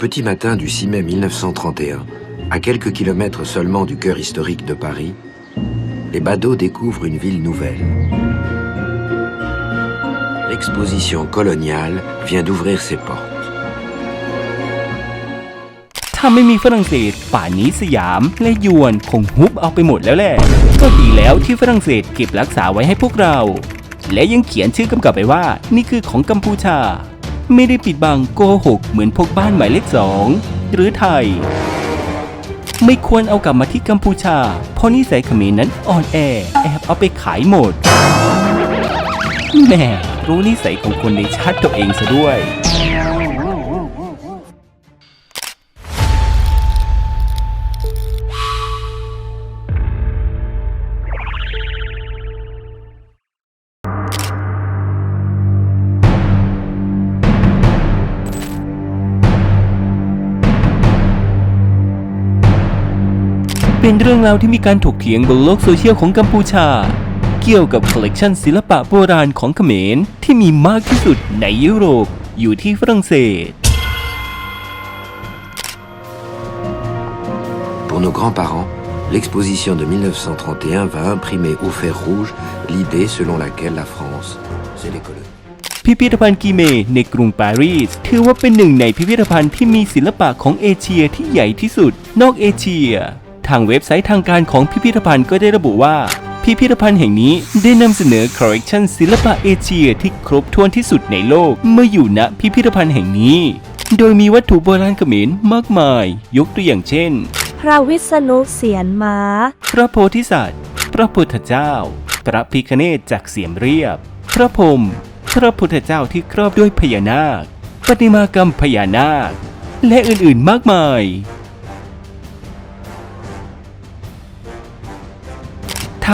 petit matin du 6 mai 1931, à quelques kilomètres seulement du cœur historique de Paris, les badauds découvrent une ville nouvelle. L'exposition coloniale vient d'ouvrir ses portes. ถ้าไม่มีฝรั่งเศสป่านนี้สยามและยวนคงฮุบเอาไปหมดแล้วแหละ ก็ดีแล้วที่ฝรั่งเศสเก็บรักษาไว้ให้พวกเรา และยังเขียนชื่อกำกับไปว่า นี่คือของกัมพูชา ไม่ได้ปิดบังโกหกเหมือนพวกบ้านหมายเลขสองหรือไทย ไม่ควรเอากลับมาที่กัมพูชา เพราะนิสัยเขมรนั้นอ่อนแอ แอบเอาไปขายหมดแม่รู้นิสัยของคนในชาติตัวเองซะด้วย เป็นเรื่องราวที่มีการถกเถียงบนโลกโซเชียลของกัมพูชา เกี่ยวกับคอลเลกชันศิลปะโบราณของเขมรที่มีมากที่สุดในยุโรปอยู่ที่ฝรั่งเศส Pour nos grands-parents, l'exposition de 1931 va imprimer au fer rouge l'idée selon laquelle la France, c'est les colonies. พิพิธภัณฑ์กีเมในกรุงปารีส ถือว่าเป็นหนึ่งในพิพิธภัณฑ์ที่มีศิลปะของเอเชียที่ใหญ่ที่สุด นอกเอเชีย ทางเว็บไซต์ทางการของพิพิธภัณฑ์ก็ได้ระบุว่า พิพิธภัณฑ์แห่งนี้ได้นำเสนอคอลเลกชันศิลปะเอเชียที่ครบถ้วนที่สุดในโลกเมื่ออยู่ณพิพิธภัณฑ์แห่งนี้ โดยมีวัตถุโบราณเขมรมากมาย ยกตัวอย่างเช่น พระวิษณุเสียนม้า พระโพธิสัตว์ พระพุทธเจ้า พระพิคเนศจากเสียมเรียบ พระพรหมพระพุทธเจ้าที่ครอบด้วยพญานาค ปฏิมากรรมพญานาค และอื่นๆมากมาย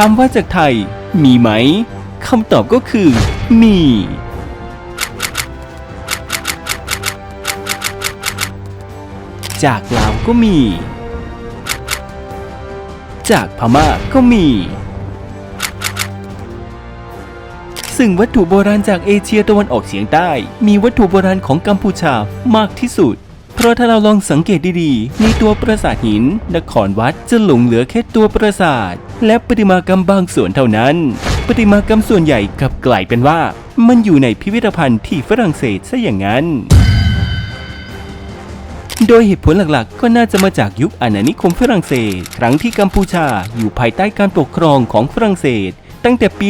ถามว่าจากไทย มีไหมคำตอบก็คือ มี จากลาวก็มี จากพม่าก็มี ซึ่งวัตถุโบราณจากเอเชียตะวันออกเฉียงใต้ มีวัตถุโบราณของกัมพูชามากที่สุด เพราะถ้าเราลองสังเกตดีๆ ในตัวปราสาทหินนครวัดจะหลงเหลือแค่ตัวปราสาท และประติมากรรมบางส่วนเท่านั้นประติมากรรมส่วนใหญ่กลับกลายเป็นว่า มันอยู่ในพิพิธภัณฑ์ที่ฝรั่งเศสซะอย่างนั้น โดยเหตุผลหลักๆ ก็น่าจะมาจากยุคอาณานิคมฝรั่งเศส ครั้งที่กัมพูชาอยู่ภายใต้การปกครองของฝรั่งเศส ตั้งแต่ปี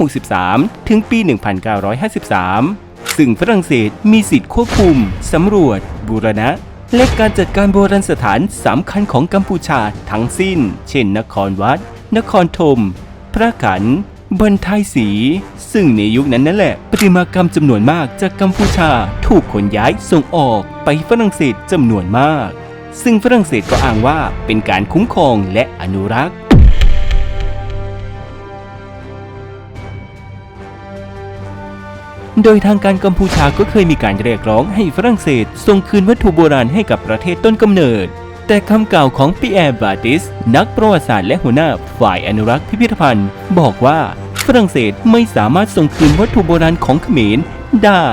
1863 ถึงปี 1953 ซึ่งฝรั่งเศสมีสิทธิ์ควบคุม สำรวจ บูรณะ และการจัดการโบราณสถานสำคัญของกัมพูชาทั้งสิ้น เช่น นครวัด นครธม พระขันบนทายสี ซึ่งในยุคนั้นนั่นแหละประติมากรรมจำนวนมากจากกัมพูชาถูกขนย้ายส่งออกไปฝรั่งเศสจำนวนมาก ซึ่งฝรั่งเศสก็อ้างว่าเป็นการคุ้มครองและอนุรักษ์ โดยทางการกัมพูชาก็เคยมีการเรียกร้องให้ฝรั่งเศสส่งคืนวัตถุโบราณให้กับประเทศต้นกำเนิด แต่คำกล่าวของปีแอร์บาติส นักประวัติศาสตร์และหัวหน้าฝ่ายอนุรักษ์พิพิธภัณฑ์ บอกว่าฝรั่งเศสไม่สามารถส่งคืนวัตถุโบราณของเขมรได้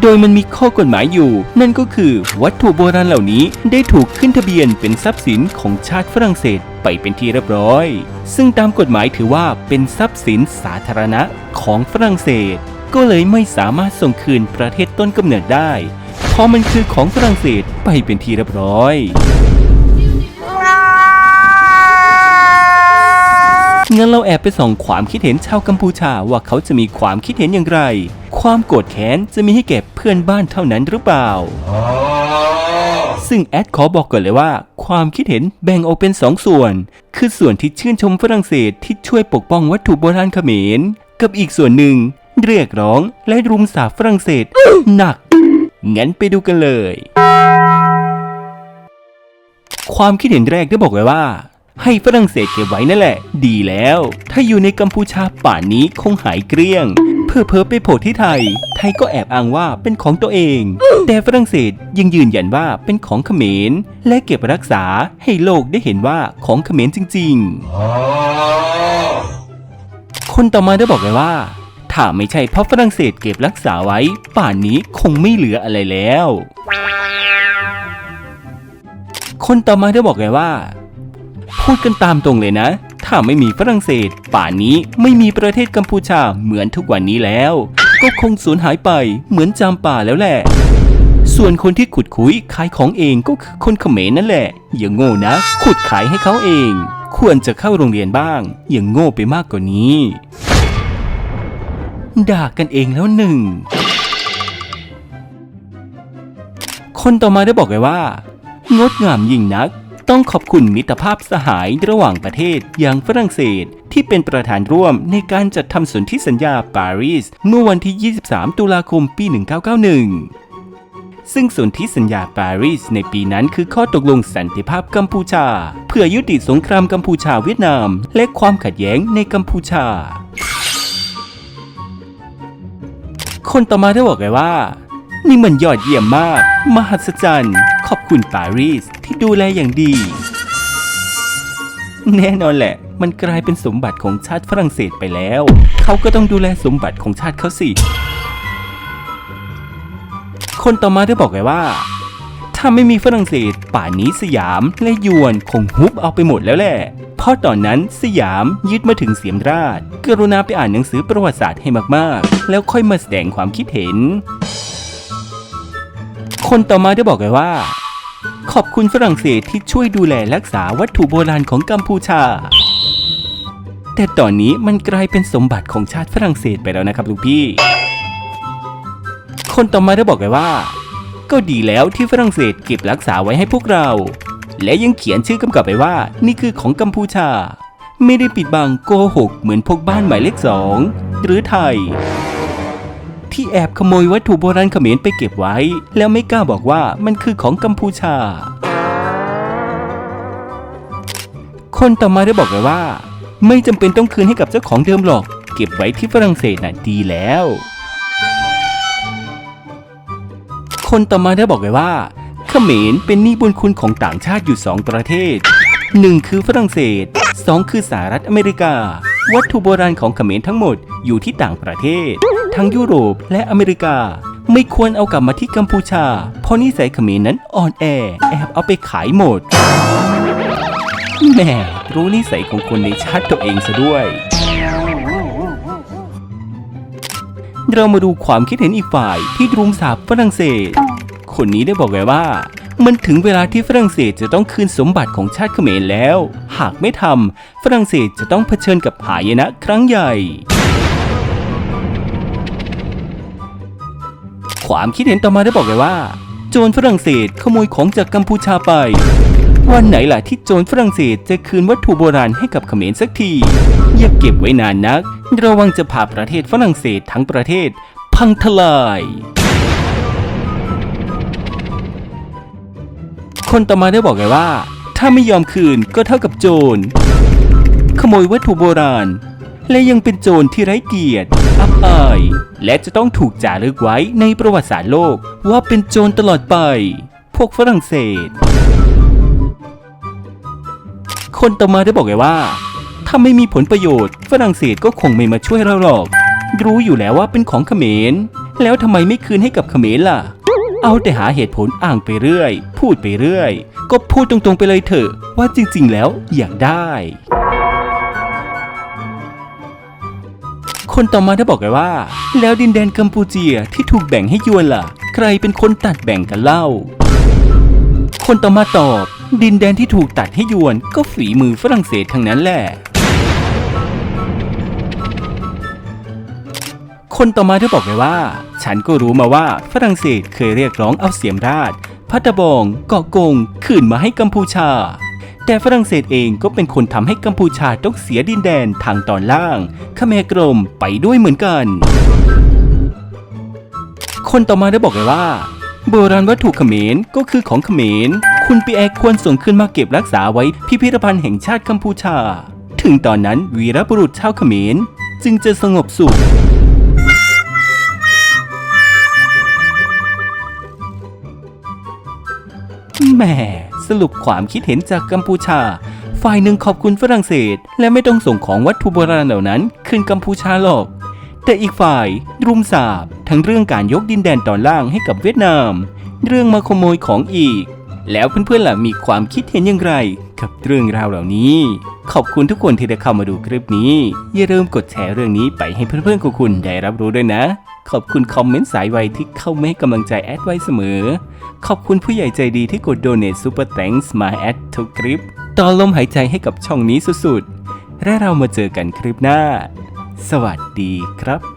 โดยมันมีข้อกฎหมายอยู่ นั่นก็คือวัตถุโบราณเหล่านี้ได้ถูกขึ้นทะเบียนเป็นทรัพย์สินของชาติฝรั่งเศสไปเป็นที่เรียบร้อย ซึ่งตามกฎหมายถือว่าเป็นทรัพย์สินสาธารณะของฝรั่งเศส ก็เลยไม่สามารถส่งคืนประเทศต้นกำเนิดได้ เพราะมันคือของฝรั่งเศสไปเป็นที่เรียบร้อย งั้นเราแอบไปส่องความคิดเห็นชาวกัมพูชาว่าเขาจะมีความคิดเห็นอย่างไร ความโกรธแค้นจะมีให้แก่เพื่อนบ้านเท่านั้นหรือเปล่า ซึ่งแอดขอบอกก่อนเลยว่า ความคิดเห็นแบ่งออกเป็นสองส่วน คือส่วนที่ชื่นชมฝรั่งเศสที่ช่วยปกป้องวัตถุโบราณเขมร กับอีกส่วนหนึ่ง เรียกร้องและรุมสาฝรั่งเศสหนัก งั้นไปดูกันเลย ความคิดเห็นแรกได้บอกไว้ว่า ให้ฝรั่งเศสเก็บไว้นั่นแหละ ดีแล้ว ถ้าอยู่ในกัมพูชาป่านนี้คงหายเกลี้ยง เพื่อเพอไปโผล่ที่ไทย ไทยก็แอบอ้างว่าเป็นของตัวเอง แต่ฝรั่งเศสยังยืนยันว่าเป็นของเขมร และเก็บรักษาให้โลกได้เห็นว่าของเขมรจริง ๆ คนต่อมาได้บอกไว้ว่า ถ้าไม่ใช่เพราะฝรั่งเศสเก็บรักษาไว้ ป่านนี้คงไม่เหลืออะไรแล้ว คนต่อมาได้บอกเลยว่า พูดกันตามตรงเลยนะ ถ้าไม่มีฝรั่งเศส ป่านนี้ไม่มีประเทศกัมพูชาเหมือนทุกวันนี้แล้ว ก็คงสูญหายไปเหมือนจามป่าแล้วแหละส่วนคนที่ขุดคุยขายของเองก็คือคนเขมรนั่นแหละ อย่างโง่นะ ขุดขายให้เขาเอง ควรจะเข้าโรงเรียนบ้าง อย่างโง่ไปมากกว่านี้ ด่ากันเองแล้วหนึ่ง คนต่อมาได้บอกเลยว่า งดงามยิ่งนัก ต้องขอบคุณมิตรภาพสหายระหว่างประเทศอย่างฝรั่งเศสที่เป็นประธานร่วมในการจัดทำสนธิสัญญาปารีส เมื่อวันที่ 23 ตุลาคม ปี 1991ซึ่งสนธิสัญญาปารีสในปีนั้นคือข้อตกลงสันติภาพกัมพูชา เพื่อยุติสงครามกัมพูชาเวียดนาม และความขัดแย้งในกัมพูชา คนต่อมาได้บอกเลยว่า นี่มันยอดเยี่ยมมาก มหัศจรรย์ ขอบคุณปารีสที่ดูแลอย่างดี แน่นอนแหละ มันกลายเป็นสมบัติของชาติฝรั่งเศสไปแล้ว เขาก็ต้องดูแลสมบัติของชาติเขาสิ คนต่อมาได้บอกเลยว่า ถ้าไม่มีฝรั่งเศส ป่านนี้สยามและยวนคงฮุบเอาไปหมดแล้วแหละเพราะตอนนั้นสยามยึดมาถึงเสียมราช กรุณาไปอ่านหนังสือประวัติศาสตร์ให้มากๆ แล้วค่อยมาแสดงความคิดเห็น คนต่อมาได้บอกเลยว่า ขอบคุณฝรั่งเศสที่ช่วยดูแลรักษาวัตถุโบราณของกัมพูชา แต่ตอนนี้มันกลายเป็นสมบัติของชาติฝรั่งเศสไปแล้วนะครับลูกพี่ คนต่อมาได้บอกเลยว่า ก็ดีแล้วที่ฝรั่งเศสเก็บรักษาไว้ให้พวกเรา และยังเขียนชื่อกำกับไปว่า นี่คือของกัมพูชา ไม่ได้ปิดบังโกหกเหมือนพวกบ้านหมายเลขสองหรือไทย ที่แอบขโมยวัตถุโบราณเขมรไปเก็บไว้ แล้วไม่กล้าบอกว่ามันคือของกัมพูชา คนต่อมาได้บอกเลยว่า ไม่จำเป็นต้องคืนให้กับเจ้าของเดิมหรอก เก็บไว้ที่ฝรั่งเศสน่ะดีแล้ว คนต่อมาได้บอกเลยว่าเขมรเป็นหนี้บุญคุณของต่างชาติอยู่ 2 ประเทศ 1 คือฝรั่งเศส 2 คือสหรัฐอเมริกา วัตถุโบราณของเขมรทั้งหมดอยู่ที่ต่างประเทศ ทั้งยุโรปและอเมริกา ไม่ควรเอากลับมาที่กัมพูชา เพราะนิสัยเขมรนั้นอ่อนแอ แอบเอาไปขายหมดแหม่รู้นิสัยของคนในชาติตัวเองซะด้วย เรามาดูความคิดเห็นอีกฝ่ายที่รุมสาบฝรั่งเศส คนนี้ได้บอกไว้ว่า มันถึงเวลาที่ฝรั่งเศสจะต้องคืนสมบัติของชาติเขมรแล้ว หากไม่ทำฝรั่งเศสจะต้องเผชิญกับหายนะครั้งใหญ่ ความคิดเห็นต่อมาได้บอกเลยว่า โจรฝรั่งเศสขโมยของจากกัมพูชาไป วันไหนล่ะที่โจรฝรั่งเศสจะคืนวัตถุโบราณให้กับเขมรสักที อย่าเก็บไว้นานนัก ระวังจะพาประเทศฝรั่งเศสทั้งประเทศ พังทลาย คนต่อมาได้บอกเลยว่า ถ้าไม่ยอมคืนก็เท่ากับโจร ขโมยวัตถุโบราณ และยังเป็นโจรที่ไร้เกียรติ อับอาย และจะต้องถูกจารึกไว้ในประวัติศาสตร์โลกว่าเป็นโจรตลอดไป พวกฝรั่งเศส คนต่อมาได้บอกเลยว่า ถ้าไม่มีผลประโยชน์ ฝรั่งเศสก็คงไม่มาช่วยเราหรอก รู้อยู่แล้วว่าเป็นของเขมร แล้วทำไมไม่คืนให้กับเขมรล่ะ เอาแต่หาเหตุผลอ้างไปเรื่อย พูดไปเรื่อย ก็พูดตรงๆไปเลยเถอะว่าจริง ๆ แล้วอยากได้ คนต่อมาได้บอกเลยว่า แล้วดินแดนกัมพูเจียที่ถูกแบ่งให้ยวนล่ะ ใครเป็นคนตัดแบ่งกันเล่า คนต่อมาตอบ ดินแดนที่ถูกตัดให้ยวนก็ฝีมือฝรั่งเศสทั้งนั้นแหละ คนต่อมาได้บอกเลยว่า ฉันก็รู้มาว่าฝรั่งเศสเคยเรียกร้องเอาเสียมราช พัตบอง เกาะกงคืนมาให้กัมพูชา แต่ฝรั่งเศสเองก็เป็นคนทำให้กัมพูชาต้องเสียดินแดนทางตอนล่างขแมรกรมไปด้วยเหมือนกัน คนต่อมาได้บอกเลยว่า โบราณวัตถุเขมรก็คือของเขมร คุณปีแอร์ควรส่งขึ้นมาเก็บรักษาไว้พิพิธภัณฑ์แห่งชาติกัมพูชา ถึงตอนนั้นวีรบุรุษชาวเขมร จึงจะสงบสุขแหม่สรุปความคิดเห็นจากกัมพูชา ฝ่ายหนึ่งขอบคุณฝรั่งเศส และไม่ต้องส่งของวัตถุโบราณเหล่านั้นคืนกัมพูชาหรอกแต่อีกฝ่ายรุมสาบทั้งเรื่องการยกดินแดนตอนล่างให้กับเวียดนาม เรื่องมาขโมยของอีก แล้วเพื่อนๆล่ะมีความคิดเห็นอย่างไร กับเรื่องราวเหล่านี้ ขอบคุณทุกคนที่ได้เข้ามาดูคลิปนี้ อย่าลืมกดแชร์เรื่องนี้ไปให้เพื่อนๆของคุณได้รับรู้ด้วยนะ ขอบคุณคอมเมนต์สายไวที่เข้ามาให้กำลังใจแอดไว้เสมอ ขอบคุณผู้ใหญ่ใจดีที่กด Donate Super Thanks มาแอดทุกคลิป ต่อลมหายใจให้กับช่องนี้สุดๆและเรามาเจอกันคลิปหน้า สวัสดีครับ